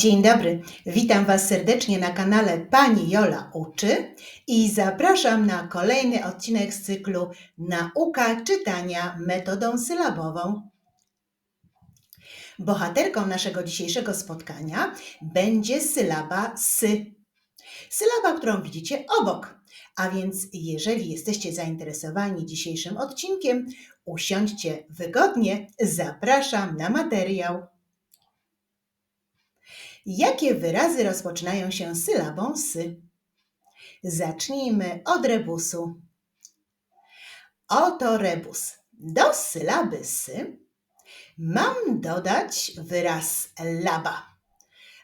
Dzień dobry, witam Was serdecznie na kanale Pani Jola Uczy i zapraszam na kolejny odcinek z cyklu Nauka czytania metodą sylabową. Bohaterką naszego dzisiejszego spotkania będzie sylaba sy. Sylaba, którą widzicie obok. A więc, jeżeli jesteście zainteresowani dzisiejszym odcinkiem, usiądźcie wygodnie, zapraszam na materiał. Jakie wyrazy rozpoczynają się sylabą sy? Zacznijmy od rebusu. Oto rebus. Do sylaby sy mam dodać wyraz laba.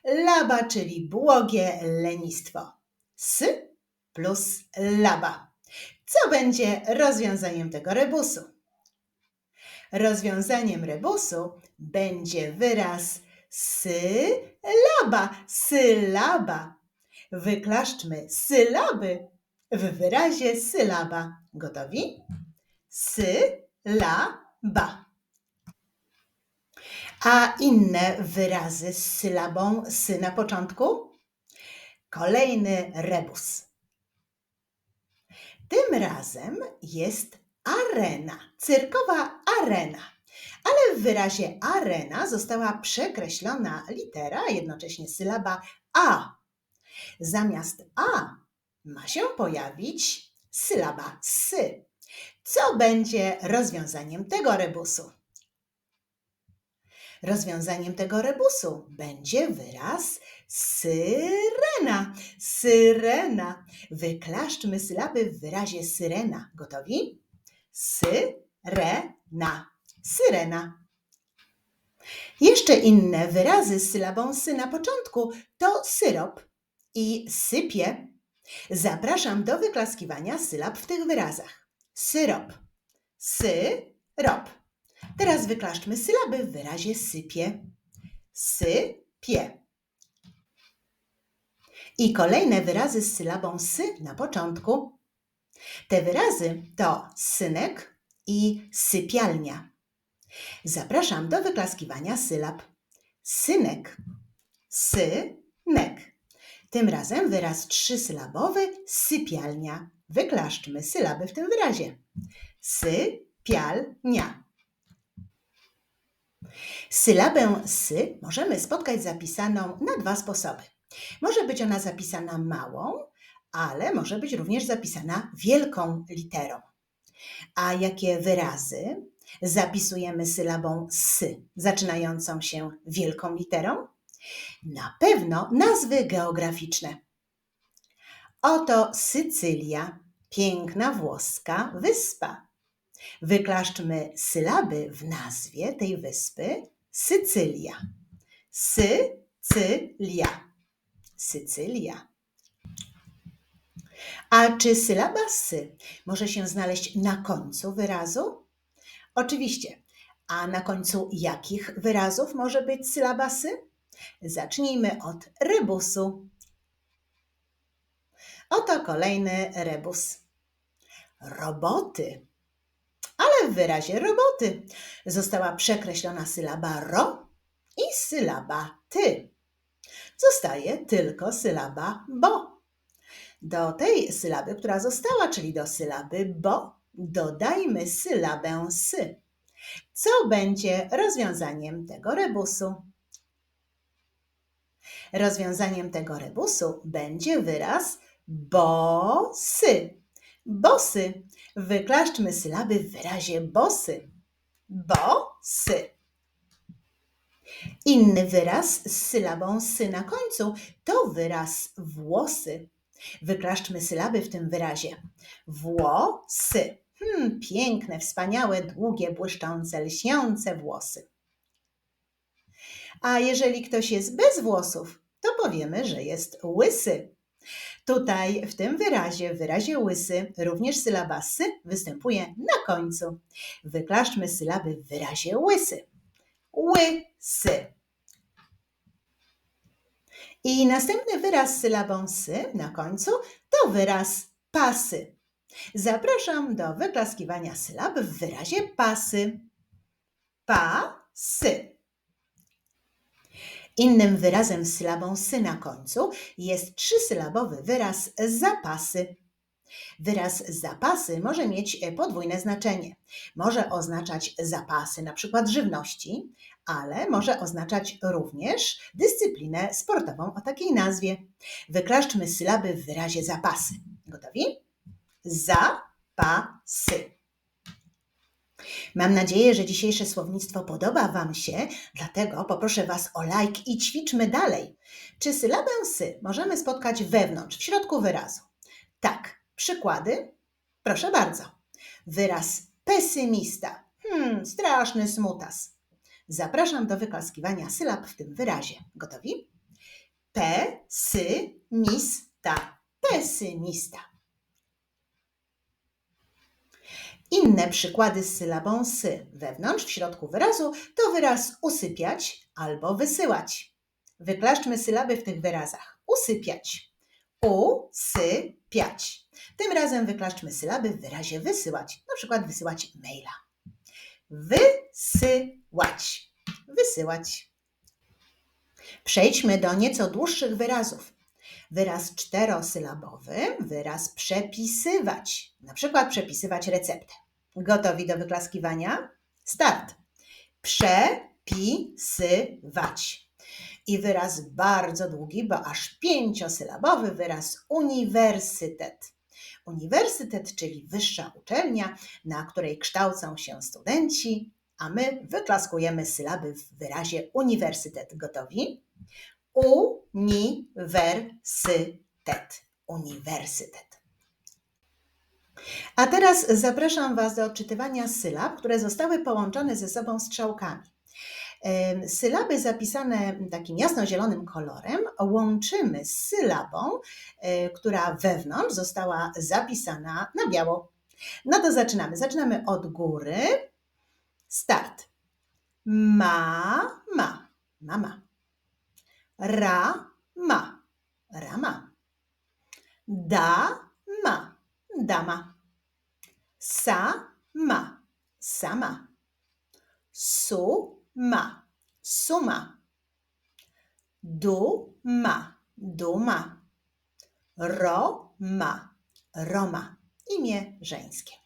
Laba, czyli błogie lenistwo. Sy plus laba. Co będzie rozwiązaniem tego rebusu? Rozwiązaniem rebusu będzie wyraz sylaba, sylaba. Wyklaszczmy sylaby w wyrazie sylaba. Gotowi? Sylaba. A inne wyrazy z sylabą sy na początku? Kolejny rebus. Tym razem jest arena, cyrkowa arena. Ale w wyrazie arena została przekreślona litera, jednocześnie sylaba a. Zamiast a ma się pojawić sylaba sy. Co będzie rozwiązaniem tego rebusu? Rozwiązaniem tego rebusu będzie wyraz syrena. Syrena. Wyklaszczmy sylaby w wyrazie syrena. Gotowi? Syrena. Syrena. Jeszcze inne wyrazy z sylabą sy na początku to syrop i sypie. Zapraszam do wyklaskiwania sylab w tych wyrazach. Syrop, syrop. Teraz wyklaszczmy sylaby w wyrazie sypie. Sypie. I kolejne wyrazy z sylabą sy na początku. Te wyrazy to synek i sypialnia. Zapraszam do wyklaskiwania sylab. Synek, synek. Tym razem wyraz trzysylabowy sypialnia. Wyklaszczmy sylaby w tym wyrazie. Sypialnia. Sylabę sy możemy spotkać zapisaną na dwa sposoby. Może być ona zapisana małą, ale może być również zapisana wielką literą. A jakie wyrazy zapisujemy sylabą sy, zaczynającą się wielką literą? Na pewno nazwy geograficzne. Oto Sycylia, piękna włoska wyspa. Wyklaszczmy sylaby w nazwie tej wyspy Sycylia. Sycylia. Sycylia. A czy sylaba sy może się znaleźć na końcu wyrazu? Oczywiście. A na końcu jakich wyrazów może być sylaba sy? Zacznijmy od rebusu. Oto kolejny rebus. Roboty. Ale w wyrazie roboty została przekreślona sylaba ro i sylaba ty. Zostaje tylko sylaba bo. Do tej sylaby, która została, czyli do sylaby bo, dodajmy sylabę sy. Co będzie rozwiązaniem tego rebusu? Rozwiązaniem tego rebusu będzie wyraz bosy. Bosy. Wyklaszczmy sylaby w wyrazie bosy. Bosy. Inny wyraz z sylabą sy na końcu to wyraz włosy. Wyklaszczmy sylaby w tym wyrazie. Włosy. Hmm, piękne, wspaniałe, długie, błyszczące, lśniące włosy. A jeżeli ktoś jest bez włosów, to powiemy, że jest łysy. Tutaj w tym wyrazie, w wyrazie łysy, również sylaba sy występuje na końcu. Wyklaszczmy sylaby w wyrazie łysy. Łysy. I następny wyraz z sylabą sy na końcu to wyraz pasy. Zapraszam do wyklaskiwania sylab w wyrazie pasy. Pasy. Innym wyrazem z sylabą sy na końcu jest trzysylabowy wyraz zapasy. Wyraz zapasy może mieć podwójne znaczenie. Może oznaczać zapasy przykład żywności, ale może oznaczać również dyscyplinę sportową o takiej nazwie. Wyklaszczmy sylaby w wyrazie zapasy. Gotowi? Zapasy. Mam nadzieję, że dzisiejsze słownictwo podoba Wam się, dlatego poproszę Was o like i ćwiczmy dalej. Czy sylabę sy możemy spotkać wewnątrz, w środku wyrazu? Tak. Przykłady? Proszę bardzo. Wyraz pesymista. Hmm, straszny smutas. Zapraszam do wyklaskiwania sylab w tym wyrazie. Gotowi? Pesymista. Pesymista. Inne przykłady z sylabą sy wewnątrz, w środku wyrazu to wyraz usypiać albo wysyłać. Wyklaszczmy sylaby w tych wyrazach. Usypiać. U-sy-piać. Tym razem wyklaszczmy sylaby w wyrazie wysyłać. Na przykład wysyłać maila. Wysyłać. Wysyłać. Przejdźmy do nieco dłuższych wyrazów. Wyraz czterosylabowy, wyraz przepisywać. Na przykład przepisywać receptę. Gotowi do wyklaskiwania? Start. Przepisywać. I wyraz bardzo długi, bo aż pięciosylabowy wyraz uniwersytet. Uniwersytet, czyli wyższa uczelnia, na której kształcą się studenci, a my wyklaskujemy sylaby w wyrazie uniwersytet. Gotowi? Uniwersytet. Uniwersytet. A teraz zapraszam Was do odczytywania sylab, które zostały połączone ze sobą strzałkami. Sylaby zapisane takim jasno-zielonym kolorem łączymy z sylabą, e, która wewnątrz została zapisana na biało. No to zaczynamy. Zaczynamy od góry. Start. Ma, ma, mama. Ra, ma, rama. Da, ma, dama. Sa, ma, sama. Su, ma, suma. Du, ma, duma. Ro, ma, roma. Imię żeńskie.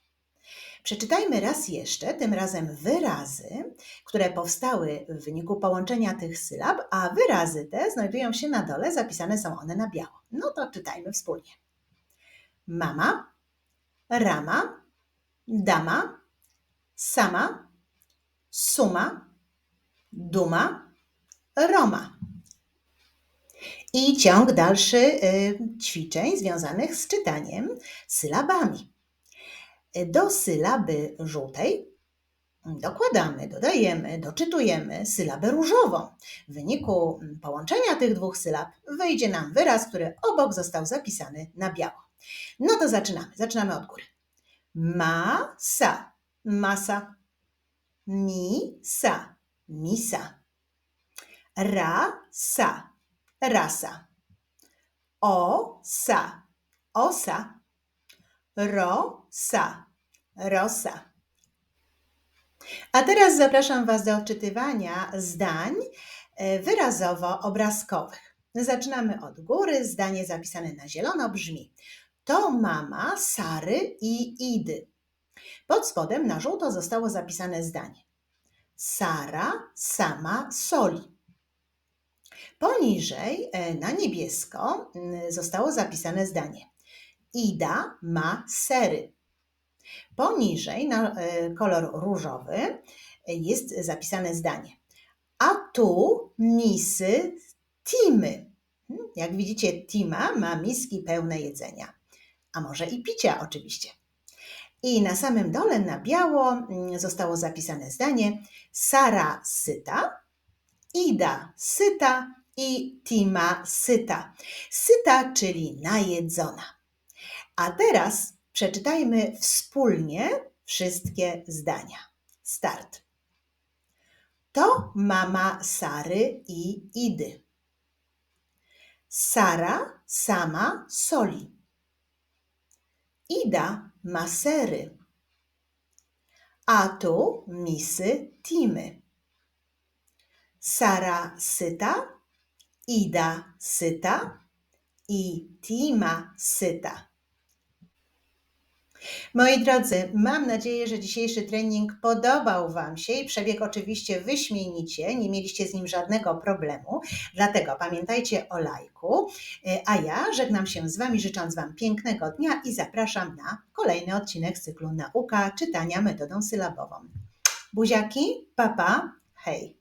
Przeczytajmy raz jeszcze, tym razem wyrazy, które powstały w wyniku połączenia tych sylab, a wyrazy te znajdują się na dole, zapisane są one na biało. No to czytajmy wspólnie. Mama, rama, dama, sama, suma, duma, Roma. I ciąg dalszy y, ćwiczeń związanych z czytaniem sylabami. Do sylaby żółtej dokładamy, dodajemy, doczytujemy sylabę różową. W wyniku połączenia tych dwóch sylab wyjdzie nam wyraz, który obok został zapisany na biało. No to zaczynamy. Zaczynamy od góry. Masa, masa. Mi-sa, misa. Rasa, rasa. Osa, osa. Rosa, rosa. A teraz zapraszam Was do odczytywania zdań e, wyrazowo-obrazkowych. Zaczynamy od góry. Zdanie zapisane na zielono brzmi: To mama Sary i Idy. Pod spodem na żółto zostało zapisane zdanie: Sara sama soli. Poniżej e, na niebiesko zostało zapisane zdanie: Ida ma sery. Poniżej na e, kolor różowy e, jest zapisane zdanie: A tu misy Timy. Hmm, jak widzicie, Tima ma miski pełne jedzenia, a może i picia oczywiście. I na samym dole na biało zostało zapisane zdanie: Sara syta, Ida syta i Tima syta. Syta, czyli najedzona. A teraz przeczytajmy wspólnie wszystkie zdania. Start. To mama Sary i Idy. Sara sama soli. Ida ma sery. A tu misy Timy. Sara syta, Ida syta i Tima syta. Moi drodzy, mam nadzieję, że dzisiejszy trening podobał Wam się i przebiegł oczywiście wyśmienicie, nie mieliście z nim żadnego problemu, dlatego pamiętajcie o lajku, E, a ja żegnam się z Wami, życząc Wam pięknego dnia i zapraszam na kolejny odcinek cyklu Nauka czytania metodą sylabową. Buziaki, papa, hej!